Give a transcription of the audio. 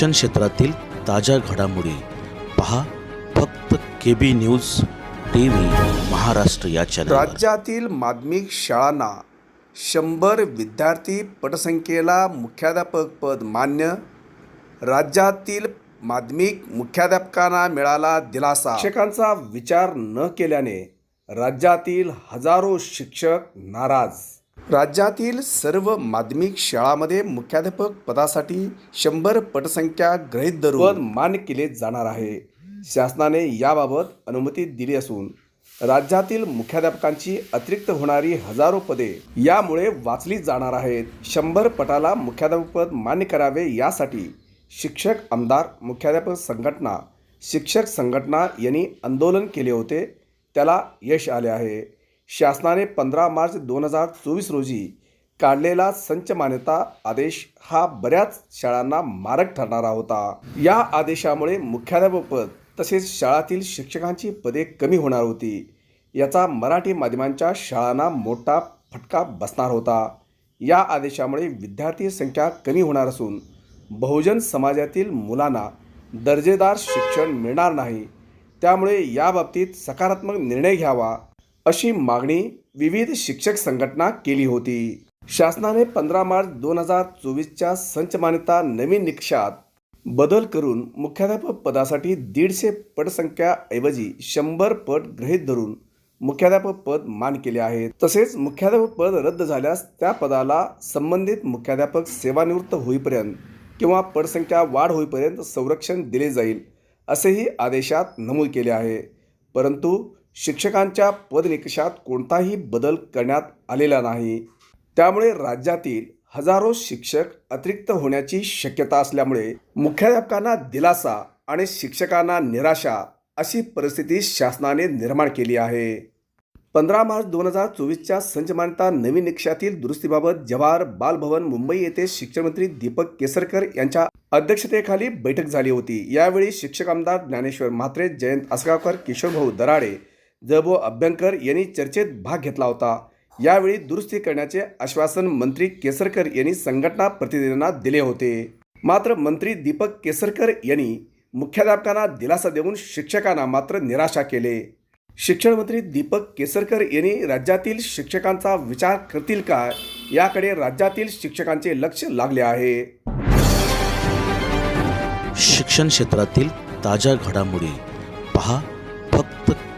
शिक्षण क्षेत्रातील ताज्या घडामोडी पहा फक्त K B news T V Maharashtra या चॅनल राज्यातील माध्यमिक शाळांना शंभर विद्यार्थी पटसंख्येला मुख्याध्यापक पद मान्य राज्यातील माध्यमिक मुख्याध्यापकांना मिळाला दिलासा. शिक्षकांचा विचार न केल्याने राज्यातील हजारो शिक्षक नाराज राज्यातील सर्व माध्यमिक शाळांमध्ये मुख्याध्यापक पदासाठी शंभर पटसंख्या गृहीत धरून मान्य केले जाणार आहे. शासनाने याबाबत अनुमती दिली असून राज्यातील मुख्याध्यापकांची अतिरिक्त होणारी हजारो पदे यामुळे वाचली जाणार आहेत. शंभर पटाला मुख्याध्यापकपद मान्य करावे यासाठी शिक्षक आमदार मुख्याध्यापक संघटना शिक्षक संघटना यांनी आंदोलन केले होते. त्याला यश आले आहे. शासनाने पंधरा मार्च दोन हजार चोवीस रोजी काढलेला संच मान्यता आदेश हा बऱ्याच शाळांना मारक ठरणारा होता. या आदेशामुळे मुख्याध्यापकपद तसेच शाळातील शिक्षकांची पदे कमी होणार होती. याचा मराठी माध्यमांच्या शाळांना मोठा फटका बसणार होता. या आदेशामुळे विद्यार्थी संख्या कमी होणार असून बहुजन समाजातील मुलांना दर्जेदार शिक्षण मिळणार नाही. त्यामुळे याबाबतीत सकारात्मक निर्णय घ्यावा. अशी मागणी विविध शिक्षक संघटना केली होती. शासनाने पंधरा मार्च दोन हजार चोवीसच्या संच मान्यता नवीन निकषात बदल करून मुख्याध्यापक पदासाठी दीडशे पटसंख्याऐवजी शंभर पट गृहीत धरून मुख्याध्यापक पद मान केले आहे. तसेच मुख्याध्यापक पद रद्द झाल्यास त्या पदाला संबंधित मुख्याध्यापक सेवानिवृत्त होईपर्यंत किंवा पटसंख्या वाढ होईपर्यंत संरक्षण दिले जाईल असेही आदेशात नमूद केले आहे. परंतु शिक्षकांच्या पदनिकषात कोणताही बदल करण्यात आलेला नाही. त्यामुळे राज्यातील हजारो शिक्षक अतिरिक्त होण्याची शक्यता असल्यामुळे मुख्याध्यापकांना दिलासा आणि शिक्षकांना निराशा अशी परिस्थिती शासनाने निर्माण केली आहे. पंधरा मार्च दोन हजार चोवीसच्या संचमानता नवीन निकषातील दुरुस्तीबाबत जवाहर बालभवन मुंबई येथे शिक्षणमंत्री दीपक केसरकर यांच्या अध्यक्षतेखाली बैठक झाली होती. यावेळी शिक्षक आमदार ज्ञानेश्वर म्हात्रे जयंत आसगावकर किशोरभाऊ दराडे जबो अभ्यंकर यांनी चर्चेत भाग घेतला होता. यावेळी दुरुस्ती करण्याचे आश्वासन मंत्री केसरकर यांनी संघटना प्रतिनिधींना दिले होते. मात्र मंत्री दीपक केसरकर यांनी मुख्याध्यापकांना दिलासा देऊन शिक्षकांना मात्र निराशा केले. शिक्षण मंत्री दीपक केसरकर यांनी राज्यातील शिक्षकांचा विचार करतील का याकडे राज्यातील शिक्षकांचे लक्ष लागले आहे. शिक्षण क्षेत्रातील ताज्या घडामोडी पहा